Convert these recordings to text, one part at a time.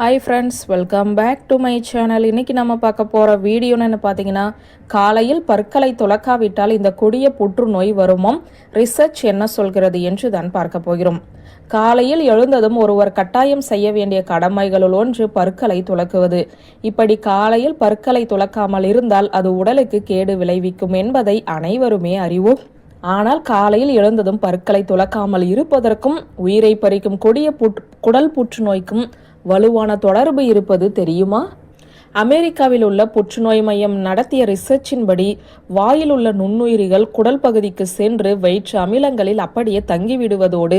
Hi friends welcome back to my channel இன்னைக்கு நம்ம பார்க்க போகிற வீடியோன்னு பார்த்தீங்கன்னா காலையில் பற்களை துலக்காவிட்டால் இந்த கொடிய புற்றுநோய் வருமோம் ரிசர்ச் என்ன சொல்கிறது என்று தான் பார்க்க போகிறோம். காலையில் எழுந்ததும் ஒருவர் கட்டாயம் செய்ய வேண்டிய கடமைகளுள் ஒன்று பற்களை துலக்குவது. இப்படி காலையில் பற்களை துலக்காமல் இருந்தால் அது உடலுக்கு கேடு விளைவிக்கும் என்பதை அனைவருமே அறிவோம். ஆனால் காலையில் எழுந்ததும் பற்களை துலக்காமல் இருப்பதற்கும் உயிரை பறிக்கும் கொடிய புட் குடல் புற்றுநோய்க்கும் வலுவான தொடர்பு இருப்பது தெரியுமா? அமெரிக்காவில் உள்ள புற்றுநோய் மையம் நடத்திய ரிசர்ச்சின்படி வாயில் உள்ள நுண்ணுயிரிகள் குடல் பகுதிக்கு சென்று வயிற்று அமிலங்களில் அப்படியே தங்கிவிடுவதோடு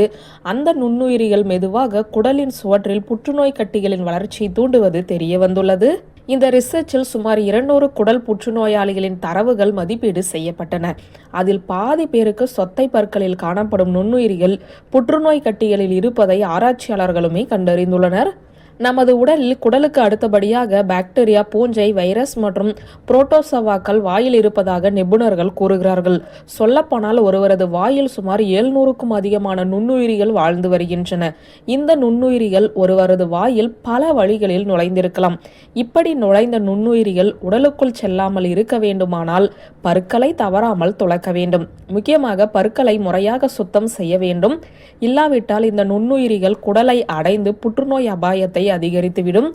அந்த நுண்ணுயிரிகள் மெதுவாக குடலின் சுவற்றில் புற்றுநோய் கட்டிகளின் வளர்ச்சியை தூண்டுவது தெரிய வந்துள்ளது. இந்த ரிசர்ச்சில் சுமார் இருநூறு குடல் புற்றுநோயாளிகளின் தரவுகள் மதிப்பீடு செய்யப்பட்டன. அதில் பாதி பேருக்கு சொத்தை பற்களில் காணப்படும் நுண்ணுயிரிகள் புற்றுநோய் கட்டிகளில் இருப்பதை ஆராய்ச்சியாளர்களுமே கண்டறிந்துள்ளனர். நமது உடலில் குடலுக்கு அடுத்தபடியாக பாக்டீரியா பூஞ்சை வைரஸ் மற்றும் புரோட்டோசவாக்கள் வாயில் இருப்பதாக நிபுணர்கள் கூறுகிறார்கள். சொல்லப்போனால் ஒருவரது வாயில் சுமார் எழுநூறுக்கும் அதிகமான நுண்ணுயிரிகள் வாழ்ந்து வருகின்றன. இந்த நுண்ணுயிரிகள் ஒருவரது வாயில் பல வழிகளில் நுழைந்திருக்கலாம். இப்படி நுழைந்த நுண்ணுயிரிகள் உடலுக்குள் செல்லாமல் இருக்க வேண்டுமானால் பற்களை தவறாமல் துளக்க வேண்டும். முக்கியமாக பற்களை முறையாக சுத்தம் செய்ய வேண்டும். இல்லாவிட்டால் இந்த நுண்ணுயிரிகள் குடலை அடைந்து புற்றுநோய் அபாயத்தை அதிகரித்துவிடும்.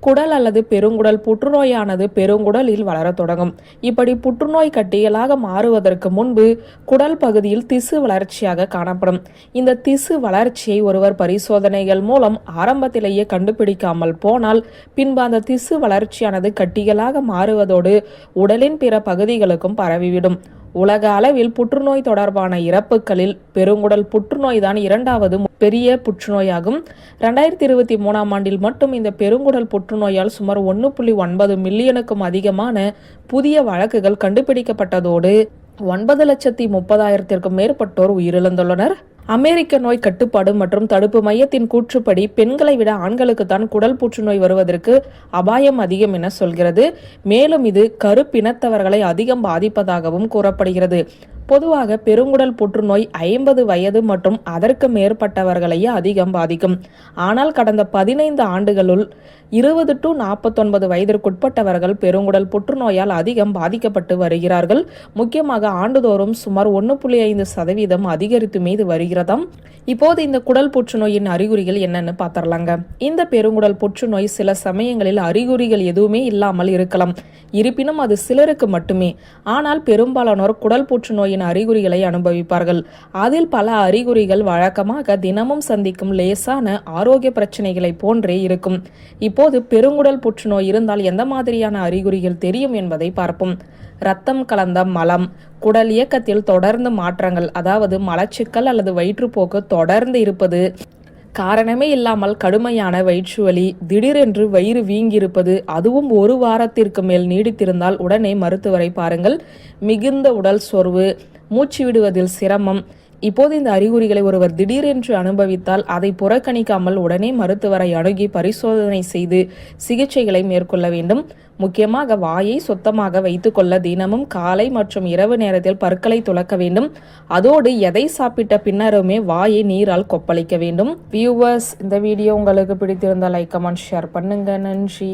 குடல் அல்லது பெருங்குடல் புற்றுநோயானது பெருங்குடலில் வளரத் தொடங்கும். இப்படி புற்றுநோய் கட்டிகளாக மாறுவதற்கு முன்பு குடல் பகுதியில் திசு வளர்ச்சியாக காணப்படும். இந்த திசு வளர்ச்சியை ஒருவர் பரிசோதனைகள் மூலம் ஆரம்பத்திலேயே கண்டுபிடிக்காமல் போனால் பின்பு அந்த திசு வளர்ச்சியானது கட்டிகளாக மாறுவதோடு உடலின் பிற பகுதிகளுக்கும் பரவிவிடும். உலக அளவில் புற்றுநோய் தொடர்பான இறப்புகளில் பெருங்குடல் புற்றுநோய் தான் இரண்டாவது பெரிய புற்றுநோயாகும். ரெண்டாயிரத்தி இருபத்தி மூணாம் ஆண்டில் மட்டும் இந்த பெருங்குடல் புற்றுநோயால் சுமார் ஒன்று புள்ளி ஒன்பது மில்லியனுக்கும் அதிகமான புதிய வழக்குகள் கண்டுபிடிக்கப்பட்டதோடு ஒன்பது லட்சத்தி முப்பதாயிரத்திற்கும் மேற்பட்டோர் உயிரிழந்துள்ளனர். அமெரிக்க நோய் கட்டுப்பாடு மற்றும் தடுப்பு மையத்தின் கூற்றுப்படி பெண்களை விட ஆண்களுக்கு தான் குடல் புற்றுநோய் வருவதற்கு அபாயம் அதிகம் என சொல்கிறது. மேலும் இது கருப்பினத்தவர்களை அதிகம் பாதிப்பதாகவும் கூறப்படுகிறது. பொதுவாக பெருங்குடல் புற்றுநோய் ஐம்பது வயது மற்றும் அதற்கு மேற்பட்டவர்களையே அதிகம் பாதிக்கும். ஆனால் கடந்த பதினைந்து ஆண்டுகளுள் இருபது டு நாற்பத்தொன்பது வயதிற்குட்பட்டவர்கள் பெருங்குடல் புற்றுநோயால் அதிகம் பாதிக்கப்பட்டு வருகிறார்கள். முக்கியமாக ஆண்டுதோறும் சுமார் ஒன்று புள்ளி ஐந்து சதவீதம் அதிகரித்துமே இது வருகிறதாம். இப்போது இந்த குடல் புற்றுநோயின் அறிகுறிகள் என்னன்னு பார்த்தரலாங்க இந்த பெருங்குடல் புற்றுநோய் சில சமயங்களில் அறிகுறிகள் எதுவுமே இல்லாமல் இருக்கலாம். இருப்பினும் அது சிலருக்கு மட்டுமே. ஆனால் பெரும்பாலானோர் குடல் புற்றுநோயின் அறிகுறிகளை அனுபவிப்பார்கள். அதில் பல அறிகுறிகள் வழக்கமாக தினமும் சந்திக்கும் லேசான ஆரோக்கிய பிரச்சனைகளை போன்றே இருக்கும். இப்போது பெருங்குடல் புற்றுநோய் இருந்தால் எந்த மாதிரியான அறிகுறிகள் தெரியும் என்பதை பார்ப்போம். ரத்தம் கலந்த மலம் குடல் இயக்கத்தில் தொடர்ந்து மாற்றங்கள் அதாவது மலச்சிக்கல் அல்லது வயிற்றுப்போக்கு தொடர்ந்து இருப்பது காரணமே இல்லாமல் கடுமையான வயிற்றுவலி திடீரென்று வயிறு வீங்கியிருப்பது அதுவும் ஒரு வாரத்திற்கு மேல் நீடித்திருந்தால் உடனே மருத்துவரை பாருங்கள். மிகுந்த உடல் சோர்வு மூச்சு விடுவதில் சிரமம் இப்போது இந்த அறிகுறிகளை ஒருவர் திடீரென்று அனுபவித்தால் அதை புறக்கணிக்காமல் உடனே மருத்துவரை அணுகி பரிசோதனை செய்து சிகிச்சைகளை மேற்கொள்ள வேண்டும். முக்கியமாக வாயை சுத்தமாக வைத்துக்கொள்ள தினமும் காலை மற்றும் இரவு நேரத்தில் பற்களை துளக்க வேண்டும். அதோடு எதை சாப்பிட்ட பின்னருமே வாயை நீரால் கொப்பளிக்க வேண்டும். வியூவர்ஸ் இந்த வீடியோ உங்களுக்கு பிடித்திருந்தால் லைக் கமெண்ட் ஷேர் பண்ணுங்க. நன்றி.